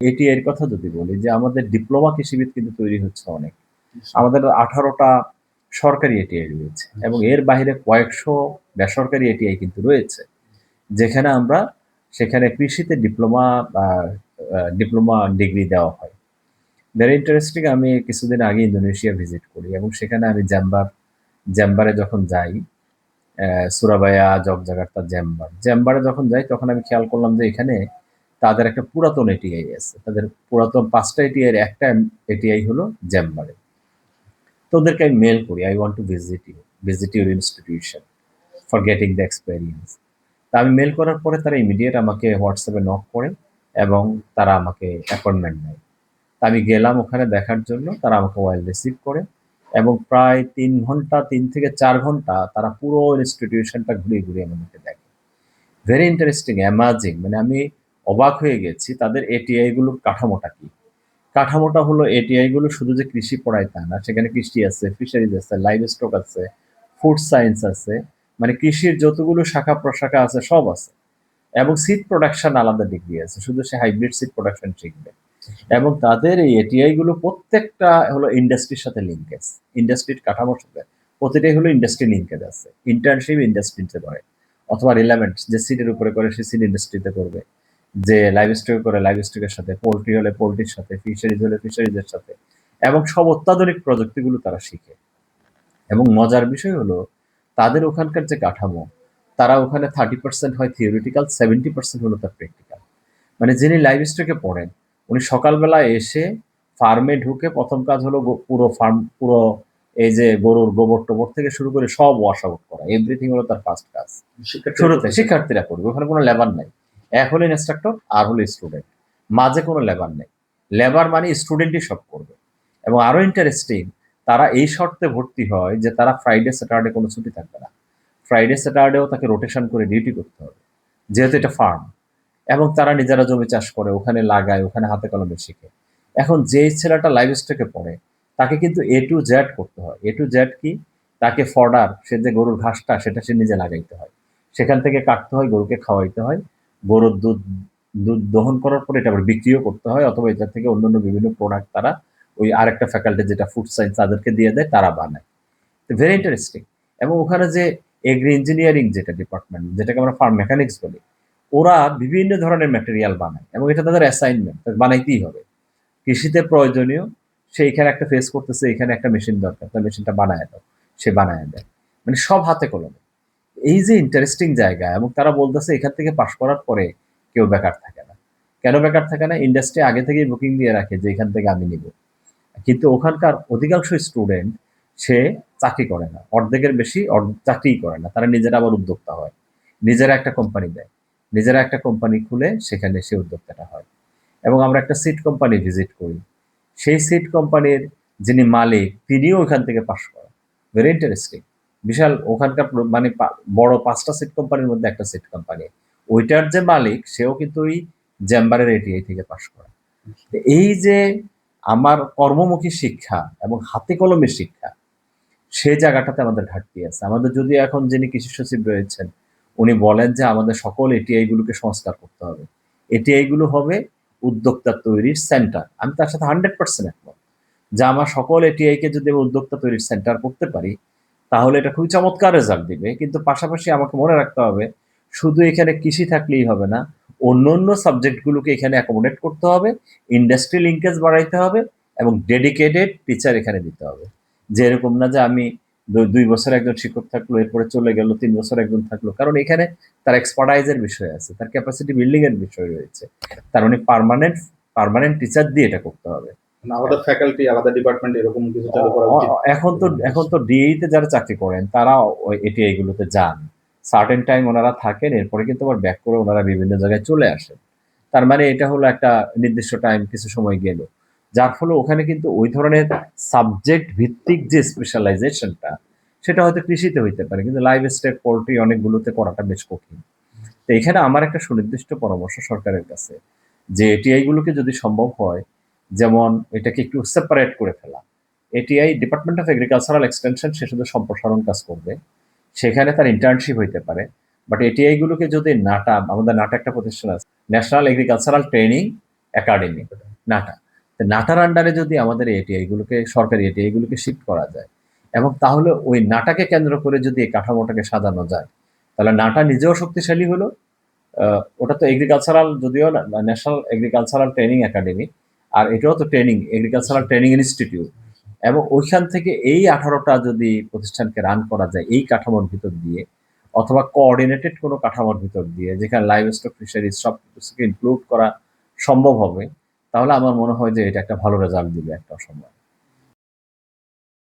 এটি এর কথা যদি বলি যে আমাদের ডিপ্লোমা কৃষিবিদ কিন্তু তৈরি হচ্ছে অনেক। আমাদের আঠারোটা সরকারি এটিআই রয়েছে এবং এর বাইরে কয়েকশো বেসরকারি এটিআই কিন্তু রয়েছে যেখানে আমরা সেখানে কৃষিতে ডিপ্লোমা ডিপ্লোমা ডিগ্রি দেওয়া হয়। ভেরি ইন্টারেস্টিং আমি কিছুদিন আগে ইন্দোনেশিয়া ভিজিট করি এবং সেখানে আমি জ্যাম্বার জ্যাম্বারে যখন যাই সুরাবায়া জগজাগার্তা জ্যাম্বার জ্যাম্বারে যখন যাই তখন আমি খেয়াল করলাম যে এখানে তাদের একটা পুরাতন এটিআই আছে। তাদের পুরাতন পাঁচটা এটিআই একটা এটিআই হলো জ্যাম্বারে তো ওদেরকে আমি মেল করি I want to visit you visit your institution for getting the experience তা আমি মেল করার পরে তারা ইমিডিয়েট আমাকে হোয়াটসঅ্যাপে নক করে এবং তারা আমাকে অ্যাপয়েন্টমেন্ট নেয়। তা আমি গেলাম ওখানে দেখার জন্য, তারা আমাকে ওয়াইল রিসিভ করে এবং প্রায় তিন ঘণ্টা, তিন থেকে চার ঘণ্টা তারা পুরো ইনস্টিটিউশনটা ঘুরিয়ে ঘুরিয়ে আমাদেরকে দেখে। ভেরি ইন্টারেস্টিং অ্যামাজিং মানে আমি অবাক হয়ে গেছি, তাদের এটিআইগুলোর কাঠামোটা কি? কাঠামোটা হলো এটিআইগুলো শুধু যে কৃষি পড়ায় তা না, সেখানে কৃষি আছে ফিশারিজ আছে লাইভ স্টক আছে ফুড সায়েন্স আছে মানে কৃষির যতগুলো শাখা প্রশাখা আছে সব আছে। এবং সিড প্রোডাকশন আলাদা ডিগ্রি আছে, শুধু সে হাইব্রিড সিড প্রোডাকশন শিখবে। এবং তাদের এই এটিআই গুলো প্রত্যেকটা হলো ইন্ডাস্ট্রির সাথে লিঙ্কেজ ইন্ডাস্ট্রির কাঠামোর সাথে। প্রতিটাই হলো ইন্ডাস্ট্রি লিঙ্কেজ আছে ইন্টার্নশিপ ইন্ডাস্ট্রিতে করে অথবা রিলেভেন্ট যে সিটের উপরে করে সে সিড ইন্ডাস্ট্রিতে করবে। যে লাইভ স্টক করে লাইভ স্টকের সাথে পোলট্রি হলে পোলট্রির সাথে ফিশারিজ হলে ফিশারিজের সাথে এবং সব অত্যাধুনিক প্রযুক্তিগুলো তারা শিখে। এবং মজার বিষয় হলো তাদের ওখানকার যে কাঠামো তারা ওখানে থার্টি পার্সেন্ট হয় থিওরিটিক্যাল সেভেন্টি পার্সেন্ট হলো তার প্র্যাকটিক্যাল মানে যিনি লাইভ স্টকে পড়েন উনি সকালবেলা এসে ফার্মে ঢুকে প্রথম কাজ হলো পুরো ফার্ম পুরো এই যে গরুর গোবর টোবর থেকে শুরু করে সব ওয়াশ আউট করা। এভরিথিং হলো তার ফার্স্ট কাজ। শুরুতে শিক্ষার্থীরা করবে ওখানে কোনো লেবার নাই। এক হলো ইনস্ট্রাক্টর আর হলো স্টুডেন্ট মাঝে কোনো লেবার নেই। লেবার মানে স্টুডেন্টই সব করবে। এবং আরও ইন্টারেস্টিং তারা এই শর্তে ভর্তি হয় যে তারা ফ্রাইডে স্যাটারডে কোনো ছুটি থাকবে না। ফ্রাইডে স্যাটারডেও তাকে রোটেশন করে ডিউটি করতে হবে। যেহেতু এটা ফার্ম এবং তারা নিজেরা জমি চাষ করে, ওখানে লাগায়, ওখানে হাতে কলমে শিখে। এখন যে ছেলেটা লাইভ স্টকে পড়ে, তাকে কিন্তু এ টু জেড করতে হয়। এ টু জেড কি? তাকে ফডার সে যে গরুর ঘাসটা, সেটা সে নিজে লাগাইতে হয়। সেখান থেকে কাটতে হয়, গরুকে খাওয়াইতে হয়। গরুর দুধ দুধ দহন করার পরে এটা আবার বিক্রিও করতে হয় অথবা এটা থেকে অন্যান্য বিভিন্ন প্রোডাক্ট তারা ওই আরেকটা ফ্যাকাল্টি যেটা ফুড সায়েন্স তাদেরকে দিয়ে দেয়, তারা বানায়। তো ভেরি ইন্টারেস্টিং এবং ওখানে যে এগ্রি ইঞ্জিনিয়ারিং যেটা ডিপার্টমেন্ট যেটাকে আমরা ফার্ম মেকানিক্স বলি, ওরা বিভিন্ন ধরনের ম্যাটেরিয়াল বানায় এবং এটা তাদের অ্যাসাইনমেন্ট বানাইতেই হবে। কৃষিতে প্রয়োজনীয়, সে এখানে একটা ফেস করতেছে, এখানে একটা মেশিন দরকার, তার মেশিনটা বানায় দাও, সে বানায় দেয়। মানে সব হাতে কলমে। এই যে ইন্টারেস্টিং জায়গা এবং তারা বলতেছে এখান থেকে পাশ করার পরে কেউ বেকার থাকে না। কেন বেকার থাকে না? ইন্ডাস্ট্রি আগে থেকেই বুকিং দিয়ে রাখে যে এখান থেকে আমি নিব। কিন্তু ওখানকার অধিকাংশ স্টুডেন্ট সে চাকরি করে না। অর্ধেকের বেশি চাকরিই করে না। তারা নিজেরা আবার উদ্যোক্তা হয়। নিজেরা একটা কোম্পানি দেয়। নিজেরা একটা কোম্পানি খুলে সেখানে সে উদ্যোক্তাটা হয়। এবং আমরা একটা সিট কোম্পানি ভিজিট করি। সেই সিট কোম্পানির যিনি মালিক, তিনিও ওখান থেকে পাশ করেন। ভেরি ইন্টারেস্টিং বিশাল ওখানকার মানে বড় পাঁচটা সিট কোম্পানির মধ্যে একটা সিট কোম্পানি ওইটার যে মালিক সেও কিন্তু ওই জ্যাম্বারের এটিআই থেকে পাশ করে। এই যে আমার কর্মমুখী শিক্ষা এবং হাতে কলমে শিক্ষা সেই জায়গাটাতে আমাদের ঘাটতি আছে। আমাদের যদি এখন যিনি কৃষি সচিব রয়েছেন উনি বলেন যে আমাদের সকল এটিআই গুলোকে সংস্কার করতে হবে। এটিআই গুলো হবে উদ্যোক্তা তৈরির সেন্টার আমি তার সাথে হান্ড্রেড পার্সেন্ট একমত। যে আমার সকল এটিআই কে যদি আমি উদ্যোক্তা তৈরির সেন্টার করতে পারি তাহলে এটা খুবই চমৎকার রেজাল্ট দিবে। কিন্তু পাশাপাশি আমাকে মনে রাখতে হবে, শুধু এখানে কৃষি থাকলেই হবে না, অন্য অন্য সাবজেক্টগুলোকে এখানে অ্যাকোমোডেট করতে হবে ইন্ডাস্ট্রি লিঙ্কেজ বাড়াইতে হবে এবং ডেডিকেটেড টিচার এখানে দিতে হবে। যে এরকম না যে আমি দুই বছর একজন শিক্ষক থাকল, এরপরে চলে গেল, তিন বছর একজন থাকল। কারণ এখানে তার এক্সপার্টাইজের বিষয় আছে, তার ক্যাপাসিটি বিল্ডিং এর বিষয় রয়েছে। তার মানে পারমানেন্ট পারমানেন্ট টিচার দিয়ে এটা করতে হবে। আলাদা ফ্যাকাল্টি আলাদা ডিপার্টমেন্ট এরকম কিছু চালু করা এখন তো এখন তো ডিএই তে যারা চাকরি করেন তারা এটি এইগুলোতে যান। সার্টেন টাইম ওনারা থাকেন এরপরে কিন্তু আবার ব্যাক করে ওনারা বিভিন্ন জায়গায় চলে আসেন। তার মানে এটা হলো একটা নির্দিষ্ট টাইম কিছু সময় গেল। যার ফলে ওখানে কিন্তু ওই ধরনের সাবজেক্ট ভিত্তিক যে স্পেশালাইজেশনটা সেটা হয়তো কৃষিতে হইতে পারে কিন্তু লাইভ স্টেক পোলট্রি অনেকগুলোতে করাটা বেশ কঠিন। তো এখানে আমার একটা সুনির্দিষ্ট পরামর্শ সরকারের কাছে যে এটিআই গুলোকে যদি সম্ভব হয় যেমন এটাকে একটু সেপারেট করে ফেলা। ATI department of agricultural extension সে শুধু সম্প্রসারণ কাজ করবে। সেখানে তার ইন্টার্নশিপ হইতে পারে। বাট এটিআই গুলোকে যদি নাটা, আমাদের নাটা একটা প্রতিষ্ঠান আছে national agricultural training academy NATA. নাটার আন্ডারে যদি আমাদের এটিআই গুলোকে, সরকারি এটিআই গুলোকে শিফট করা যায়, এবং তাহলে ওই নাটাকে কেন্দ্র করে যদি এই কাঠামোটাকে সাজানো যায়, তাহলে নাটা নিজেও শক্তিশালী হলো। ওটা তো এগ্রিকালচারাল যদিও ন্যাশনাল এগ্রিকালচারাল ট্রেনিং একাডেমি আর এটাও তো ট্রেনিং এগ্রিকালচারাল ট্রেনিং ইনস্টিটিউট এবং ওইখান থেকে এই আঠারোটা যদি প্রতিষ্ঠানকে রান করা যায়, এই কাঠামোর ভিতর দিয়ে, অথবা কোঅর্ডিনেটেড কোনো কাঠামোর ভিতর দিয়ে, যেখানে লাইভ স্টক ফিশারিজ সব কিছুকে ইনক্লুড করা সম্ভব হবে, তাহলে আমার মনে হয় যে এটা একটা ভালো রেজাল্ট দিবে একটা সময়।